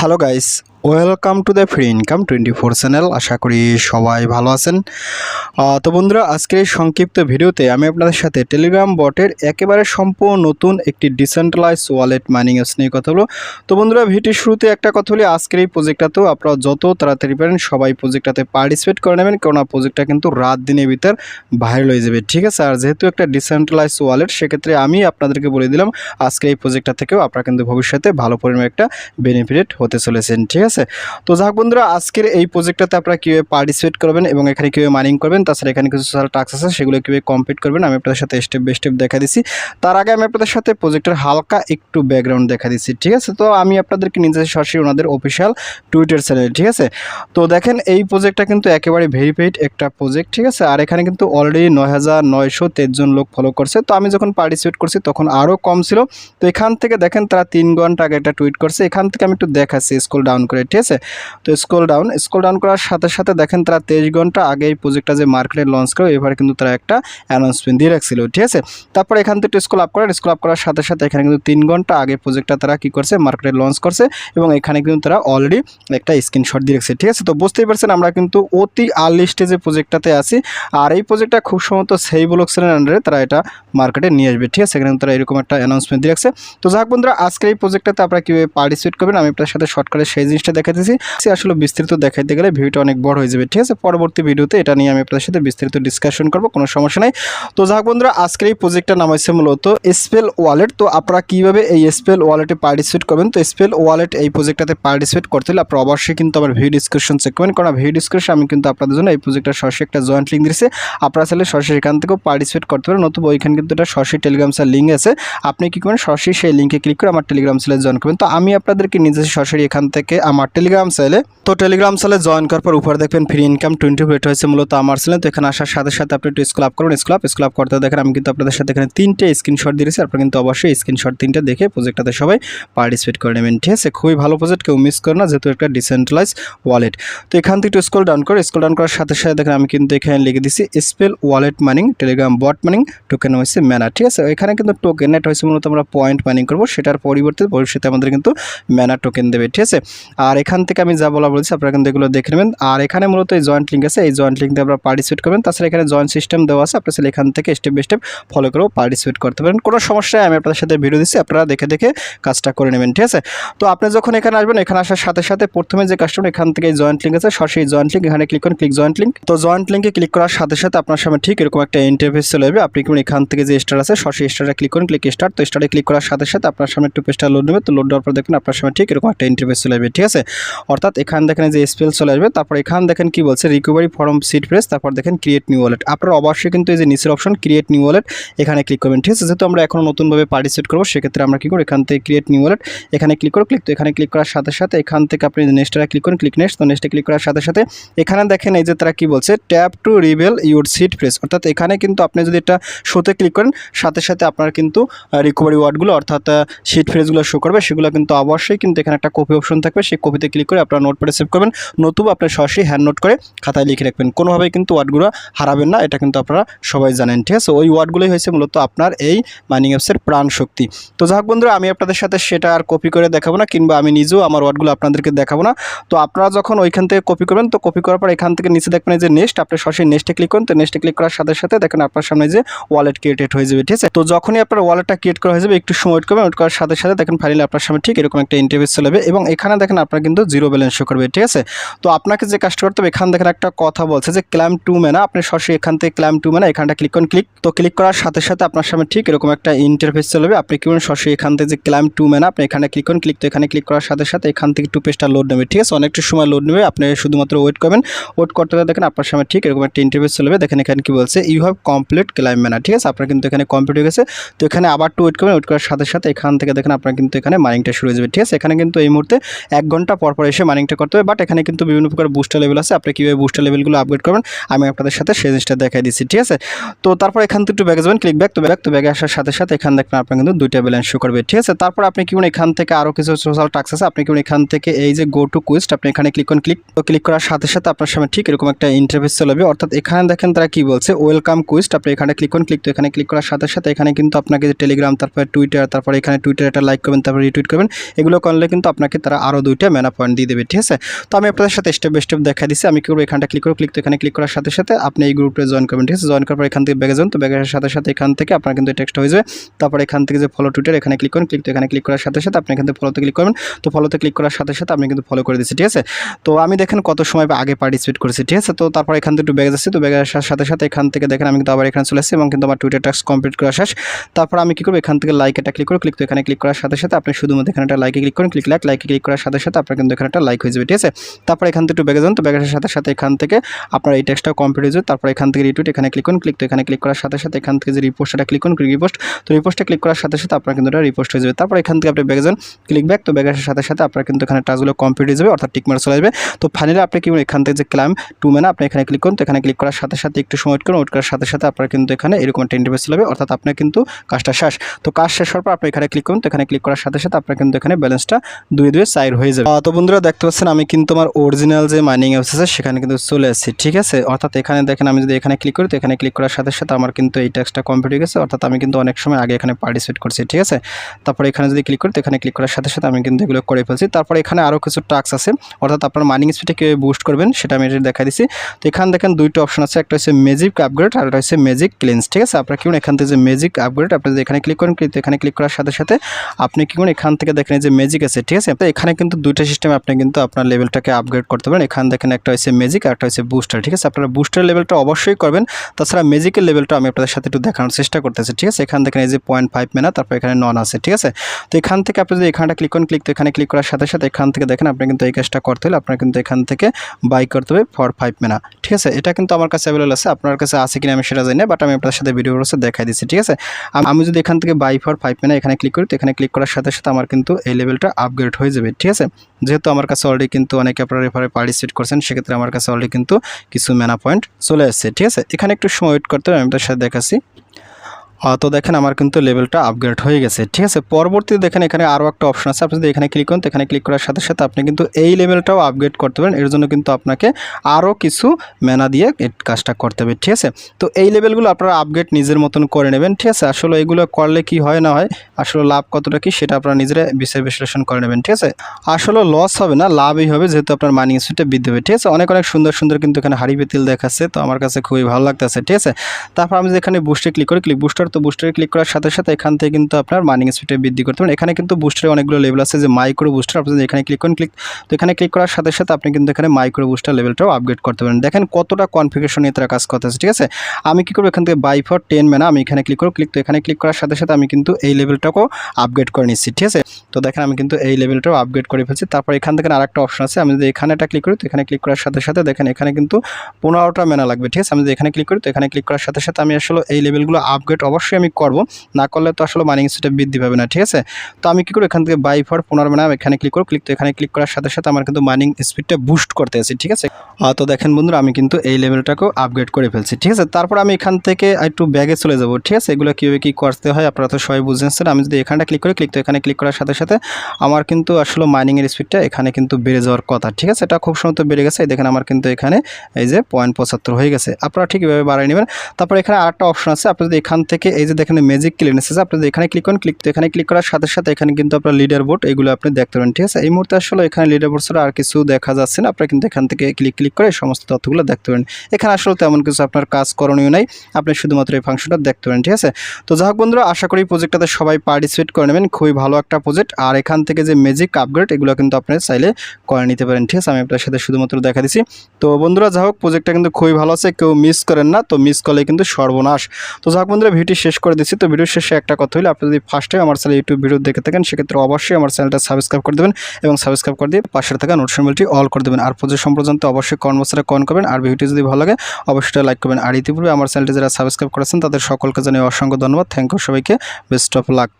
Hello guys Welcome to the free income twenty four channel আশা করি সবাই ভালো আছেন। তো বন্ধুরা, আজকের এই সংক্ষিপ্ত ভিডিওতে আমি আপনাদের সাথে টেলিগ্রাম বটের একেবারে সম্পূর্ণ নতুন একটি ডিসেন্ট্রালাইজ ওয়ালেট মাইনিং অ্যাপস নিয়ে কথা বলব। তো বন্ধুরা, ভিডিওর শুরুতে একটা কথা বলি, আজকের এই প্রজেক্টটাতেও আপনারা যত তাড়াতাড়ি পারেন সবাই প্রজেক্টটাতে পার্টিসিপেট করে নেবেন, কেননা প্রজেক্টটা কিন্তু রাত দিনের ভিতর ভাইরাল হয়ে যাবে, ঠিক আছে? আর যেহেতু একটা ডিসেন্ট্রালাইজ ওয়ালেট সেক্ষেত্রে আমি আপনাদেরকে বলে দিলাম, আজকের এই প্রজেক্টটা থেকেও আপনারা কিন্তু ভবিষ্যতে ভালো পরিমাণে একটা বেনিফিট হতে চলেছেন, ঠিক আছে? তো যাক বন্ধুরা, আজকের এই প্রজেক্টটাতে আপনারা কীভাবে পার্টিসিপেট করবেন এবং এখানে কীভাবে মাইনিং করবেন, তাছাড়া এখানে কিছু সোশ্যাল টাস্ক আছে, সেগুলো কীভাবে কমপ্লিট করবেন, আমি আপনাদের সাথে স্টেপ বাই স্টেপ দেখা দিচ্ছি। তার আগে আমি আপনাদের সাথে প্রজেক্টের হালকা একটু ব্যাকগ্রাউন্ড দেখা দিচ্ছি, ঠিক আছে? তো আমি আপনাদেরকে নিজে সরাসরি ওনাদের অফিসিয়াল টুইটার চ্যানেল ঠিক আছে? তো দেখেন, এই প্রজেক্টটা কিন্তু একেবারে ভেরিফাইড একটা প্রজেক্ট ঠিক আছে? আর এখানে কিন্তু অলরেডি নয় হাজার নয়শো জন লোক ফলো করছে। তো আমি যখন পার্টিসিপেট করছি, তখন আরও কম ছিল। তো এখান থেকে দেখেন, তারা তিন ঘণ্টা আগে একটা টুইট করছে। এখান থেকে আমি একটু দেখাচ্ছি স্কুল ডাউন করে ঠিক আছে? তো স্কুল ডাউন স্কুল ডাউন করার সাথে সাথে দেখেন তারা তেইশ ঘণ্টা আগে এই প্রজেক্টটা যে মার্কেটে লঞ্চ করে, এবার কিন্তু তারা একটা অ্যানাউন্সমেন্ট দিয়ে রাখছিল, ঠিক আছে? তারপর এখান থেকে স্কুল আপ করেন স্কুল আপ করার সাথে সাথে এখানে কিন্তু তিন ঘণ্টা আগে প্রজেক্টটা তারা কি করছে? মার্কেটে লঞ্চ করছে এবং এখানে কিন্তু তারা অলরেডি একটা স্ক্রিনশট দিয়ে রাখছে, ঠিক আছে? তো বুঝতেই পারছেন আমরা কিন্তু অতি আর্লি স্টেজে প্রজেক্টটাতে আছি, আর এই প্রজেক্টটা খুব সম্ভবত সেই ব্লকসের আন্ডারে তারা এটা মার্কেটে নিয়ে আসবে, ঠিক আছে? এখানে তারা এরকম একটা অ্যানাউন্সমেন্ট দিয়ে রাখছে। তো যাক বন্ধুরা, আজকের এই প্রজেক্টটাতে আপনারা কীভাবে পার্টিসিপেট করবেন, আমি আপনার সাথে শর্টকাটে সেই জিনিসটা দেখাতেছি সে আসলে বিস্তারিত দেখাইতে গেলে ভিডিওটা অনেক বড় হয়ে যাবে, ঠিক আছে? পরবর্তী ভিডিওতে এটা নিয়ে আমি আপনাদের সাথে বিস্তারিত ডিসকাশন করব, কোনো সমস্যা নেই। তো যাক বন্ধুরা, আজকের এই প্রজেক্টটার নাম হচ্ছে মূলত স্পেল ওয়ালেট তো আপনারা কীভাবে এই স্পেল ওয়ালেটে পার্টিসিপেট করবেন? তো স্পেল ওয়ালেট এই প্রজেক্টটাতে পার্টিসিপেট করতে হলে আপনারা অবশ্যই কিন্তু আমার ভিডিও ডিসক্রিপশন চেক করবেন। কারণ ভিডিও ডিসক্রিপশন আমি কিন্তু আপনাদের জন্য এই প্রজেক্টটা সরাসরি একটা জয়েন্ট লিঙ্ক দিয়েছে। আপনারা চাইলে সরাসরি এখান থেকেও পার্টিসিপেট করতে পারেন, নতুবা ওইখানে কিন্তু এটা সরাসরি টেলিগ্রাম স্যার লিঙ্ক আছে। আপনি কী করবেন? সরাসরি সেই লিঙ্কে ক্লিক করে আমার টেলিগ্রাম সেলে জয়েন করবেন। তো আমি আপনাদেরকে নিজে সরাসরি এখান থেকে আমার টেলিগ্রাম সেলে তো টেলিগ্রাম সেলে জয়েন করার পর উপরে দেখবেন ফ্রি ইনকাম টোয়েন্টি এটা হয়েছে মূলত আমার ছিলেন তো এখানে আসার সাথে সাথে আপনি একটু স্কুল আপ করুন। স্কুল আপ স্কুল আপ করতে দেখেন আমি কিন্তু আপনাদের সাথে এখানে তিনটে স্ক্রিনশট দিয়েছি। আপনারা কিন্তু অবশ্যই স্ক্রিনশট তিনটে দেখে প্রজেক্টটাতে সবাই পার্টিসিপেট করে নেবেন। ঠিক আছে? খুবই ভালো প্রজেক্ট কেউ মিস করে না, যেহেতু একটা ডিসেন্ট্রালাইজ ওয়ালেট তো এখান থেকে একটু স্কুল ডাউন করে। স্কুল ডাউন করার সাথে সাথে দেখেন আমি কিন্তু এখানে লিখে দিচ্ছি spell wallet mining Telegram bot mining token হয়েছে ম্যানা ঠিক আছে? এখানে কিন্তু টোকেন এটা হয়েছে মূলত আমরা পয়েন্ট মানিং করব। সেটার পরিবর্তে ভবিষ্যতে আমাদের কিন্তু ম্যানা টোকেন দেবে। ঠিক আছে? আর এখান থেকে আমি যা বলা বলছি, আপনারা কিন্তু এগুলো দেখে নেবেন। আর এখানে মূলত এই জয়েন্ট লিঙ্ক আছে, এই জয়েন্ট লিঙ্কে আপনারা পার্টিসিপেট করবেন। তাছাড়া এখানে জয়েন্ট সিস্টেম দেওয়া আছে, আপনারা এখান থেকে স্টেপ বাই স্টেপ ফলো করেও পার্টিসিপেট করতে পারেন। কোনো সমস্যায় আমি আপনাদের সাথে ভিডিও দিচ্ছি, আপনারা দেখে দেখে কাজটা করে নেবেন, ঠিক আছে? তো আপনি যখন এখানে আসবেন, এখানে আসার সাথে সাথে প্রথমে যে কাস্টমার এখান থেকে জয়েন্ট লিঙ্ক আছে, সরাসরি জয়েন্ট লিঙ্ক এখানে ক্লিক করুন ক্লিক জয়েন্ট লিঙ্ক তো জয়েন্ট লিঙ্কে ক্লিক করার সাথে সাথে আপনার সামনে ঠিক এরকম একটা ইন্টারফেস চলে যাবে আপনি কি এখান থেকে যে স্টার আছে, সরাসরি স্টারে ক্লিক করুন ক্লিক স্টার্ট তো স্টারে ক্লিক করার সাথে সাথে আপনার সামনে একটু পেজটা লোড নেবে। তো লোড দেওয়ার পর দেখবেন আপনার সামনে ঠিক এরকম একটা ইন্টারফেস চলে যাবে ঠিক আছে? অর্থাৎ এখান দেখেন যে স্পেল চলে আসবে, তারপর এখান দেখেন কি বলছে রিকভারি ফর্ম সিট প্রেস তারপর দেখেন ক্রিয়েট নিউ ওয়ালেট আপনারা অবশ্যই কিন্তু এই যে নিচের অপশন ক্রিয়েট নিউ ওয়ালেট এখানে ক্লিক করবেন। ঠিক আছে, যেহেতু আমরা এখন নতুনভাবে পার্টিসিপেট করব, সেক্ষেত্রে আমরা কী করব, এখান থেকে ক্রিয়েট নিউ ওয়ালেট এখানে ক্লিক করো ক্লিক তো এখানে ক্লিক করার সাথে সাথে এখান থেকে আপনি নেক্সটটা ক্লিক করুন ক্লিক নেক্সট তো নেক্সটে ক্লিক করার সাথে সাথে এখানে দেখেন এই যে তারা কি বলছে tap to reveal your seed phrase অর্থাৎ এখানে কিন্তু আপনি যদি এটা শোতে ক্লিক করেন, সাথে সাথে আপনার কিন্তু রিকভারি ওয়ার্ডগুলো অর্থাৎ সিট ফ্রেজগুলো শো করবে, সেগুলো কিন্তু অবশ্যই কিন্তু এখানে একটা কপি অপশন থাকবে। সেই কপিতে ক্লিক করে আপনারা নোট পেডে সেভ করবেন, নতুবা আপনি সরাসরি হ্যান্ড নোট করে খাতায় লিখে রাখবেন। কোনোভাবেই কিন্তু ওয়ার্ডগুলো হারাবেন না, এটা কিন্তু আপনারা সবাই জানেন, ঠিক আছে? ওই ওয়ার্ডগুলোই হয়েছে মূলত আপনার এই মাইনিং অ্যাপসের প্রাণ শক্তি। তো যাক বন্ধুরা, আমি আপনাদের সাথে সেটা আর কপি করে দেখাবো না, কিংবা আমি নিজেও আমার ওয়ার্ডগুলো আপনাদেরকে দেখাবো না। তো আপনারা যখন ওইখান থেকে কপি করবেন, তো কপি করার পর এখান থেকে নিচে দেখবেন যে নেক্সট আপনি সরাসরি নেক্সটে ক্লিক করুন, তো নেক্সটে ক্লিক করার সাথে সাথে দেখেন আপনার সামনে যে ওয়ালেট ক্রিয়েটেড হয়ে যাবে, ঠিক আছে? তো যখনই আপনার ওয়ালেটটা ক্রিয়েট করা হয়ে যাবে, একটু সময় ওয়েট করবেন, ওয়েট করার সাথে সাথে দেখেন ফাইনালি আপনার সামনে ঠিক এরকম একটা ইন্টারভিউ চলে এবং এখানে দেখেন আপনার কিন্তু জিরো ব্যালেন্স শো করবে, ঠিক আছে? তো আপনাকে যে কাজটা করতে হবে, এখান দেখেন একটা কথা বলছে যে ক্ল্যাম টু মেনা আপনি সরাসরি এখান থেকে ক্ল্যাম টু মেনা এখানটা ক্লিক করুন ক্লিক তো ক্লিক করার সাথে সাথে আপনার সামনে ঠিক এরকম একটা ইন্টারফেস চলে যাবে। আপনি কি করুন সরাসরি এখান থেকে যে ক্ল্যাম টু মেনা আপনি এখানে ক্লিক করুন ক্লিক তো এখানে ক্লিক করার সাথে সাথে এখান থেকে টু পেজটা লোড নেবে, ঠিক আছে? অনেকটা সময় লোড নেবে, আপনি শুধুমাত্র ওয়েট করবেন। ওয়েট করতে দেখেন আপনার সামনে ঠিক এরকম একটা ইন্টারফেস চলে যাবে। দেখেন এখানে কি বলছে ইউ হ্যাভ কমপ্লিট ক্লাইম মেনা ঠিক আছে? আপনার কিন্তু এখানে কমপ্লিট হয়ে গেছে। তো এখানে আবার টু ওয়েট করবেন ওয়েট করার সাথে সাথে এখান থেকে দেখেন আপনার কিন্তু এখানে মাইনিংটা শুরু হয়ে যাবে, ঠিক আছে? এখানে কিন্তু এই মুহূর্তে এক ঘণ্টা পর পর এসে মাইনিংটা করতে হবে। বাট এখানে কিন্তু বিভিন্ন প্রকার বুস্টার লেভেল আছে। আপনি কীভাবে বুস্টার লেভেলগুলো আপগ্রেড করবেন, আমি আপনাদের সাথে সেই জিনিসটা দেখাই দিচ্ছি, ঠিক আছে? তো তারপর এখান থেকে একটু ব্যাগে যাবেন ক্লিক ব্যাক তো ব্যাক তো ব্যাগে আসার সাথে সাথে এখান দেখবেন আপনার কিন্তু দুইটা ব্যালেন্স শো করবে, ঠিক আছে? তারপর আপনি কি এখান থেকে আরও কিছু সোশ্যাল টাক্স আছে। আপনি কি এখান থেকে এই যে গো টু কুইস্ট আপনি এখানে ক্লিক করুন ক্লিক তো ক্লিক করার সাথে সাথে আপনার সামনে ঠিক এরকম একটা ইন্টারফেস চলে যাবে অর্থাৎ এখানে দেখেন তারা কি বলছে ওয়েলকাম কুইস্ট আপনি এখানে ক্লিক করুন ক্লিক তো এখানে ক্লিক করার সাথে সাথে এখানে কিন্তু আপনাকে টেলিগ্রাম তারপরে টুইটার তারপরে এখানে টুইটার একটা লাইক করবেন, তারপরে রিটুইট করবেন, এগুলো করলে কিন্তু আপনাকে তারা আরও দুইটা মেনা পয়েন্ট দিয়ে দেবে, ঠিক আছে? তো আমি আপনাদের সাথে স্টেপ বাই স্টেপ দেখা দিচ্ছি আমি কি করব, এখানটা ক্লিক করব ক্লিক তো এখানে ক্লিক করার সাথে সাথে আপনি এই গ্রুপে জয়েন করবেন, ঠিক আছে? জয়েন করার পর এখান থেকে ব্যাগে যান, তো ব্যাগের সাথে সাথে এখান থেকে আপনার কিন্তু টেক্সট হয়ে যাবে। তারপর এখান থেকে যে ফলো টুইটার এখানে ক্লিক করুন ক্লিক তো এখানে ক্লিক করার সাথে সাথে আপনি এখান থেকে ফলোতে ক্লিক করবেন। তো ফলোতে ক্লিক করার সাথে সাথে আপনি কিন্তু ফলো করে দিচ্ছি ঠিক আছে? তো আমি দেখেন কত সময় আগে পার্টিসিপেট করেছি, ঠিক আছে? তো তারপর এখান থেকে একটু ব্যাগে যাচ্ছি, তো ব্যাগে আসার সাথে সাথে এখান থেকে দেখেন আমি কিন্তু আবার এখানে চলে আসছি এবং কিন্তু আমার টুইটার টাস্ক কমপ্লিট করা শেষ। তারপর আমি কি করব, এখান থেকে লাইক এটা ক্লিক করব ক্লিক তো এখানে ক্লিক করার সাথে সাথে আপনি শুধুমাত্র এখানে একটা লাইকে ক্লিক করুন ক্লিক লাইক লাইকে ক্লিক করার সাথে সাথে আপনার কিন্তু এখানে একটা লাইক হয়ে যাবে, ঠিক আছে? তারপর এখান থেকে একটু ব্যাগে যান, তো ব্যাগের সাথে সাথে এখান থেকে আপনার এই টেক্সটটা কমপ্লিট হয়ে যাবে। তারপর এখান থেকে রিটুইট এখানে ক্লিক করুন ক্লিক তো এখানে ক্লিক করার সাথে সাথে এখান থেকে যে রিপোস্টটা ক্লিক করুন রিপোস্ট তো রিপোস্টে ক্লিক করার সাথে সাথে আপনার কিন্তু এটা রিপোস্ট হয়ে যাবে। তারপর এখান থেকে আপনি ব্যাগে যান ক্লিক ব্যাক তো ব্যাগের সাথে সাথে আপনার কিন্তু এখানে টাচগুলো কমপ্লিট হয়ে যাবে, অর্থাৎ টিক মার চলে যাবে তো ফাইনালি আপনি কি এখান থেকে যে ক্লাম টু মেনা আপনি এখানে ক্লিক করুন, তো এখানে ক্লিক করার সাথে সাথে একটু সময় করুন, ওয়েট করার সাথে সাথে আপনার কিন্তু এখানে এরকম একটা ইন্টারভেস চলে যাবে অর্থাৎ আপনার কিন্তু কাজটা শেষ। তো কাজ শেষ হওয়ার পর আপনি এখানে ক্লিক করুন, তো এখানে ক্লিক করার সাথে সাথে আপনার কিন্তু এখানে ব্যালেন্সটা দুই দুই সাইড হয়ে যাবে। তো বন্ধুরা দেখতে পাচ্ছেন, আমি কিন্তু আমার অরিজিনাল যে মাইনিং অ্যাপস আছে, সেখানে কিন্তু চলে আসছি, ঠিক আছে? অর্থাৎ এখানে দেখেন, আমি যদি এখানে ক্লিক করি, তো এখানে ক্লিক করার সাথে সাথে আমার কিন্তু এই ট্যাক্সটা কমপ্লিট হয়ে গেছে। অর্থাৎ আমি কিন্তু অনেক সময় আগে এখানে পার্টিসিপেট করছি, ঠিক আছে? তারপরে এখানে যদি ক্লিক করি, তো এখানে ক্লিক করার সাথে সাথে আমি কিন্তু এগুলো করে ফেলছি। তারপরে এখানে আরও কিছু টাস্ক আছে, অর্থাৎ আপনার মাইনিং স্পিডে কীভাবে বুস্ট করবেন, সেটা আমি দেখা দিচ্ছি। তো এখানে দেখেন, দুইটা অপশন আছে, একটা হচ্ছে ম্যাজিক আপগ্রেড আর একটা হচ্ছে ম্যাজিক ক্লেন্স ঠিক আছে? আপনার কি করুন এখান থেকে যে ম্যাজিক আপগ্রেড আপনি যদি এখানে ক্লিক করেন কিন্তু এখানে ক্লিক করার সাথে সাথে আপনি কি করুন এখান থেকে দেখেন যে ম্যাজিক আছে, ঠিক আছে? তো এখানে কিন্তু দুইটা সিস্টেমে আপনি কিন্তু আপনার লেভেলটাকে আপগ্রেড করতে পারেন। এখানে দেখেন একটা হচ্ছে ম্যাজিক আর একটা হচ্ছে বুস্টার ঠিক আছে? আপনারা বুস্টার লেভেলটা অবশ্যই করবেন। তাছাড়া ম্যাজিকের লেভেলটা আমি আপনাদের সাথে একটু দেখানোর চেষ্টা করতেছি, ঠিক আছে? এখানে দেখেন এই যে পয়েন্ট ফাইভ মেনা তারপর এখানে নন আছে, ঠিক আছে? তো এখান থেকে আপনি যদি এখানটা ক্লিক করেন ক্লিক তো এখানে ক্লিক করার সাথে সাথে এখান থেকে দেখেন আপনি কিন্তু এই কাজটা করতে হলে আপনার কিন্তু এখান থেকে বাই করতে হবে ফর ফাইভ মেনা ঠিক আছে? এটা কিন্তু আমার কাছে অ্যাভেলেবল আছে, আপনার কাছে আছে কিনা আমি সেটা জানি না বাট আমি আপনার সাথে ভিডিও করছে দেখাই দিচ্ছি, ঠিক আছে? আমি যদি এখান থেকে বাই ফর ফাইভ মেনা এখানে ক্লিক করি, তো এখানে ক্লিক করার সাথে সাথে আমার কিন্তু এই লেভেলটা আপগ্রেড হয়ে যাবে, ঠিক আছে? যেহেতু আমার কাছে অলরেডি কিন্তু অনেকে আপনারা রেফারে পার্টিসিপেট করছেন, সেক্ষেত্রে আমার কাছে অলরেডি কিন্তু কিছু মেনা পয়েন্ট চলে আসছে ঠিক আছে? এখানে একটু সময় ওয়েট করতে হবে, আমি তার সাথে দেখাচ্ছি। তো দেখেন আমার কিন্তু লেভেলটা আপগ্রেড হয়ে গেছে। ঠিক আছে, পরবর্তীতে দেখেন এখানে আরও একটা অপশন আছে। আপনি যদি এখানে ক্লিক করেন এখানে ক্লিক করার সাথে সাথে আপনি কিন্তু এই লেভেলটাও আপগ্রেড করতে পারেন। এর জন্য কিন্তু আপনাকে আরও কিছু মেনা দিয়ে কাজটা করতে হবে। ঠিক আছে, তো এই লেভেলগুলো আপনারা আপগ্রেড নিজের মতন করে নেবেন। ঠিক আছে, আসলে এগুলো করলে কি হয় না হয়, আসলে লাভ কতটা কি সেটা আপনারা নিজেরা বিচার বিশ্লেষণ করে নেবেন। ঠিক আছে, আসলে লস হবে না, লাভই হবে যেহেতু আপনার মানি স্পিডটা বৃদ্ধি হবে ঠিক আছে, অনেক অনেক সুন্দর সুন্দর কিন্তু এখানে হাড়ি পেতিল দেখাচ্ছে। তো আমার কাছে খুবই ভালো লাগতেছে। ঠিক আছে, তারপর আমি যদি এখানে বুস্টে ক্লিক করি ক্লিক বুস্টার তো বুস্টারে ক্লিক করার সাথে সাথে এখান থেকে কিন্তু আপনার মার্নিং স্পিডে বৃদ্ধি করতে পারেন এখানে কিন্তু বুস্টারে অনেকগুলো লেভেল আছে যে মাইক্রো বুস্টার আপনি যদি এখানে ক্লিক করেন ক্লিক তো এখানে ক্লিক করার সাথে সাথে আপনি কিন্তু এখানে মাইক্রো বুস্টার লেভেলটাও আপগ্রেড করতে পারেন দেখেন কতটা কনফিগারেশন নিয়ে তারা কাজ করতেছে, ঠিক আছে? আমি কি করব? এখান থেকে বাই ফর টেন মেনা আমি এখানে ক্লিক করব ক্লিক তো এখানে ক্লিক করার সাথে সাথে আমি কিন্তু এই লেভেলটাকেও আপগ্রেড করে নিচ্ছি, ঠিক আছে? তো দেখেন আমি কিন্তু এই লেভেলটাও আপগ্রেড করে ফেলছি। তারপর এখান থেকে আরেকটা অপশন আছে, আমি যদি এখানে একটা ক্লিক করি, তো এখানে ক্লিক করার সাথে সাথে দেখেন এখানে কিন্তু পনেরোটা মেনা লাগবে, ঠিক আছে? আমি যদি এখানে ক্লিক করি, তো এখানে ক্লিক করার সাথে সাথে আমি আসলে এই লেভেলগুলো আপগ্রেড অবশ্যই আমি করব। না করলে তো আসলে মাইনিং স্পিডটা বৃদ্ধি পাবে না, ঠিক আছে? তো আমি কি করি এখান থেকে বাই ফর পনেরো মেনা এখানে ক্লিক করব। ক্লিক তো এখানে ক্লিক করার সাথে সাথে আমার কিন্তু মাইনিং স্পিডটা বুস্ট করতে আছে, ঠিক আছে? তো দেখেন বন্ধুরা, আমি কিন্তু এই লেভেলটাকেও আপগ্রেড করে ফেলছি, ঠিক আছে? তারপর আমি এখান থেকে একটু ব্যাগে চলে যাব, ঠিক আছে? এগুলো কীভাবে কী করতে হয় আপনারা তো সবাই বুঝেন বুঝেছেন আমি যদি এখানটা ক্লিক করি ক্লিক তো এখানে ক্লিক করার সাথে সাথে আমার কিন্তু আসলে মাইনিংয়ের স্পিডটা এখানে কিন্তু বেড়ে যাওয়ার কথা, ঠিক আছে? এটা খুব সময় বেড়ে গেছে। দেখেন আমার কিন্তু এখানে এই যে পয়েন্ট পঁচাত্তর হয়ে গেছে। আপনারা ঠিক এভাবে বাড়াই নেবেন। তারপর এখানে আরেকটা অপশন আছে। আপনি যদি এখান থেকে এই যে দেখেন ম্যাজিক ক্লিনেস এসেছে আপনি এখানে ক্লিক করেন ক্লিক এখানে ক্লিক করার সাথে সাথে এখানে কিন্তু আপনার লিডার বোর্ড এগুলো আপনি দেখতে পারেন, ঠিক আছে? এই মুহূর্তে আসলে এখানে লিডার বোর্ড ছাড়া আর কিছু দেখা যাচ্ছে না, আপনারা কিন্তু এখান থেকে ক্লিক ক্লিক করে সমস্ত তথ্যগুলো দেখতে পারেন। এখানে আসলে তেমন কিছু আপনার কাজ করণীয় নাই, আপনি শুধুমাত্র এই ফাংশনটা দেখতে পারেন, ঠিক আছে? তো যাই হোক বন্ধুরা, আশা করি প্রজেক্টটাতে সবাই পার্টিসিপেট করে নেবেন, খুবই ভালো একটা প্রজেক্ট আর এখান থেকে যে ম্যাজিক আপগ্রেড এগুলো কিন্তু আপনি চাইলে করে নিতে পারেন, ঠিক আছে? আমি আপনার সাথে শুধুমাত্র দেখা দিচ্ছি। তো বন্ধুরা, যাই হোক প্রজেক্টটা কিন্তু খুবই ভালো আছে, কেউ মিস করেন না, তো মিস করলে কিন্তু সর্বনাশ। তো যাই হোক বন্ধুরা ভিডিও শেষ করে দিচ্ছি। তো ভিডিও শেষে একটা কথা হলো আপনি যদি ফার্স্ট টাইম আমার চ্যানেল ইউটিউব ভিডিও দেখে থাকেন, সেক্ষেত্রে অবশ্যই আমার চ্যানেলটা সাবস্ক্রাইব করে দেবেন এবং সাবস্ক্রাইব করে দিয়ে পাশে থাকা নোটিফিকেশনটি অল করে দেবেন। আর প্রজেক্ট সম্পর্কে অবশ্যই কর্মচারে কন করবেন। আর ভিডিওটি যদি ভালো লাগে, অবশ্যই লাইক করবেন। আর ইতিপূর্বে আমার চ্যানেলটি যারা সাবস্ক্রাইব করেছেন, তাদের সকলকে জানিয়ে অসংখ্য ধন্যবাদ। থ্যাংক ইউ সবাইকে। Best of luck